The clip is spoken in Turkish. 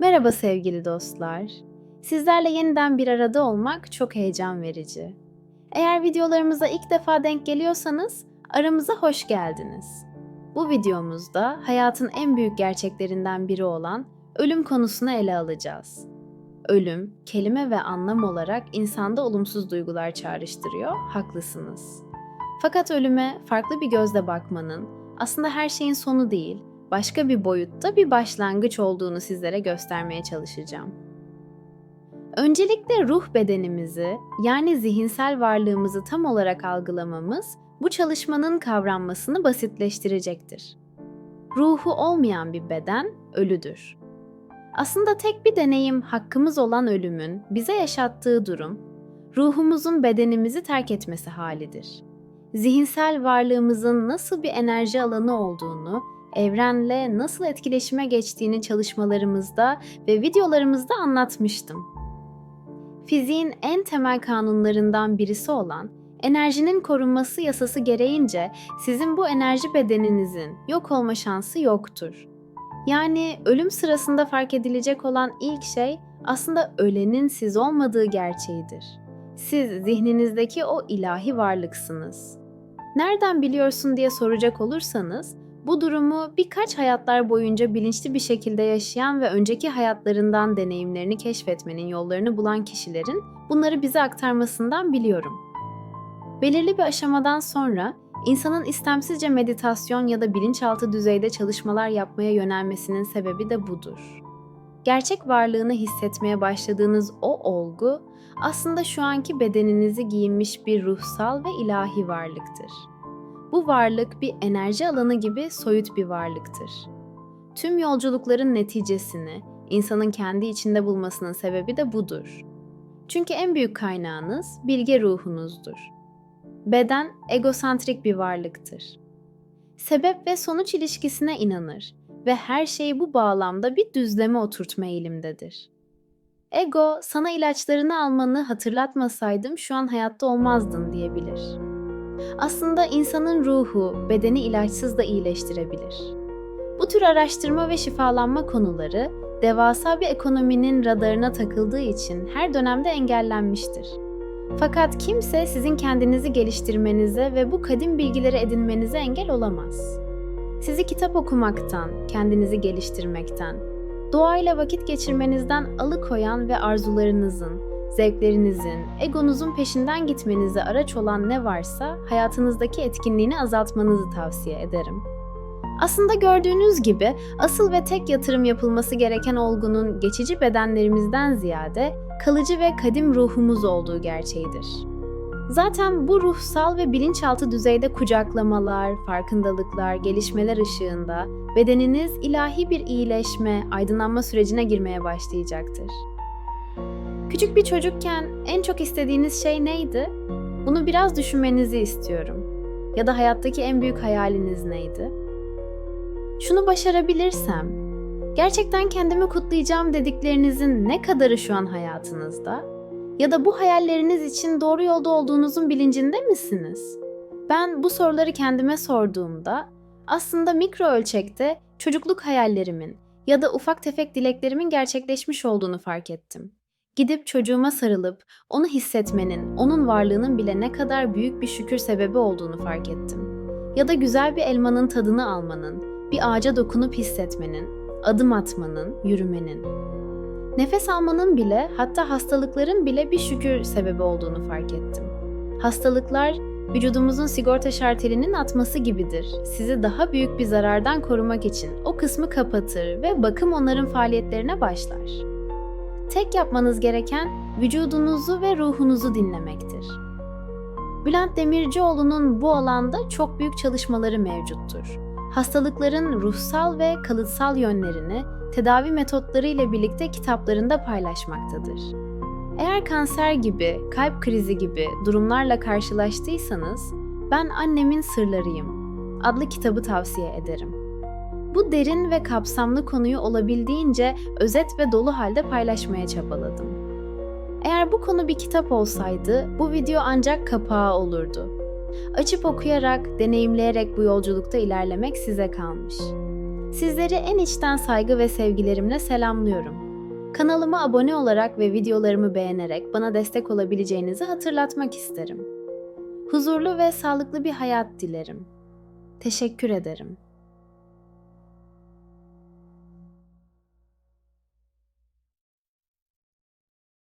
Merhaba sevgili dostlar. Sizlerle yeniden bir arada olmak çok heyecan verici. Eğer videolarımıza ilk defa denk geliyorsanız aramıza hoş geldiniz. Bu videomuzda hayatın en büyük gerçeklerinden biri olan ölüm konusunu ele alacağız. Ölüm, kelime ve anlam olarak insanda olumsuz duygular çağrıştırıyor, haklısınız. Fakat ölüme farklı bir gözle bakmanın aslında her şeyin sonu değil, başka bir boyutta bir başlangıç olduğunu sizlere göstermeye çalışacağım. Öncelikle ruh bedenimizi, yani zihinsel varlığımızı tam olarak algılamamız bu çalışmanın kavranmasını basitleştirecektir. Ruhu olmayan bir beden ölüdür. Aslında tek bir deneyim hakkımız olan ölümün bize yaşattığı durum, ruhumuzun bedenimizi terk etmesi halidir. Zihinsel varlığımızın nasıl bir enerji alanı olduğunu evrenle nasıl etkileşime geçtiğini çalışmalarımızda ve videolarımızda anlatmıştım. Fiziğin en temel kanunlarından birisi olan enerjinin korunması yasası gereğince sizin bu enerji bedeninizin yok olma şansı yoktur. Yani ölüm sırasında fark edilecek olan ilk şey aslında ölenin siz olmadığı gerçeğidir. Siz zihninizdeki o ilahi varlıksınız. Nereden biliyorsun diye soracak olursanız, bu durumu birkaç hayatlar boyunca bilinçli bir şekilde yaşayan ve önceki hayatlarından deneyimlerini keşfetmenin yollarını bulan kişilerin bunları bize aktarmasından biliyorum. Belirli bir aşamadan sonra insanın istemsizce meditasyon ya da bilinçaltı düzeyde çalışmalar yapmaya yönelmesinin sebebi de budur. Gerçek varlığını hissetmeye başladığınız o olgu aslında şu anki bedeninizi giyinmiş bir ruhsal ve ilahi varlıktır. Bu varlık bir enerji alanı gibi soyut bir varlıktır. Tüm yolculukların neticesini insanın kendi içinde bulmasının sebebi de budur. Çünkü en büyük kaynağınız bilge ruhunuzdur. Beden egosantrik bir varlıktır. Sebep ve sonuç ilişkisine inanır ve her şeyi bu bağlamda bir düzleme oturtma eğilimdedir. Ego, sana ilaçlarını almanı hatırlatmasaydım şu an hayatta olmazdın diyebilir. Aslında insanın ruhu, bedeni ilaçsız da iyileştirebilir. Bu tür araştırma ve şifalanma konuları devasa bir ekonominin radarına takıldığı için her dönemde engellenmiştir. Fakat kimse sizin kendinizi geliştirmenize ve bu kadim bilgileri edinmenize engel olamaz. Sizi kitap okumaktan, kendinizi geliştirmekten, doğayla vakit geçirmenizden alıkoyan ve arzularınızın, zevklerinizin, egonuzun peşinden gitmenize araç olan ne varsa hayatınızdaki etkinliğini azaltmanızı tavsiye ederim. Aslında gördüğünüz gibi asıl ve tek yatırım yapılması gereken olgunun geçici bedenlerimizden ziyade kalıcı ve kadim ruhumuz olduğu gerçeğidir. Zaten bu ruhsal ve bilinçaltı düzeyde kucaklamalar, farkındalıklar, gelişmeler ışığında bedeniniz ilahi bir iyileşme, aydınlanma sürecine girmeye başlayacaktır. Küçük bir çocukken en çok istediğiniz şey neydi? Bunu biraz düşünmenizi istiyorum. Ya da hayattaki en büyük hayaliniz neydi? Şunu başarabilirsem, gerçekten kendimi kutlayacağım dediklerinizin ne kadarı şu an hayatınızda? Ya da bu hayalleriniz için doğru yolda olduğunuzun bilincinde misiniz? Ben bu soruları kendime sorduğumda aslında mikro ölçekte çocukluk hayallerimin ya da ufak tefek dileklerimin gerçekleşmiş olduğunu fark ettim. Gidip çocuğuma sarılıp onu hissetmenin, onun varlığının bile ne kadar büyük bir şükür sebebi olduğunu fark ettim. Ya da güzel bir elmanın tadını almanın, bir ağaca dokunup hissetmenin, adım atmanın, yürümenin. Nefes almanın bile, hatta hastalıkların bile bir şükür sebebi olduğunu fark ettim. Hastalıklar vücudumuzun sigorta şartelinin atması gibidir. Sizi daha büyük bir zarardan korumak için o kısmı kapatır ve bakım onarım faaliyetlerine başlar. Tek yapmanız gereken vücudunuzu ve ruhunuzu dinlemektir. Bülent Demircioğlu'nun bu alanda çok büyük çalışmaları mevcuttur. Hastalıkların ruhsal ve kalıtsal yönlerini tedavi metotları ile birlikte kitaplarında paylaşmaktadır. Eğer kanser gibi, kalp krizi gibi durumlarla karşılaştıysanız, Ben Annemin Sırlarıyım adlı kitabı tavsiye ederim. Bu derin ve kapsamlı konuyu olabildiğince özet ve dolu halde paylaşmaya çabaladım. Eğer bu konu bir kitap olsaydı bu video ancak kapağı olurdu. Açıp okuyarak, deneyimleyerek bu yolculukta ilerlemek size kalmış. Sizleri en içten saygı ve sevgilerimle selamlıyorum. Kanalıma abone olarak ve videolarımı beğenerek bana destek olabileceğinizi hatırlatmak isterim. Huzurlu ve sağlıklı bir hayat dilerim. Teşekkür ederim.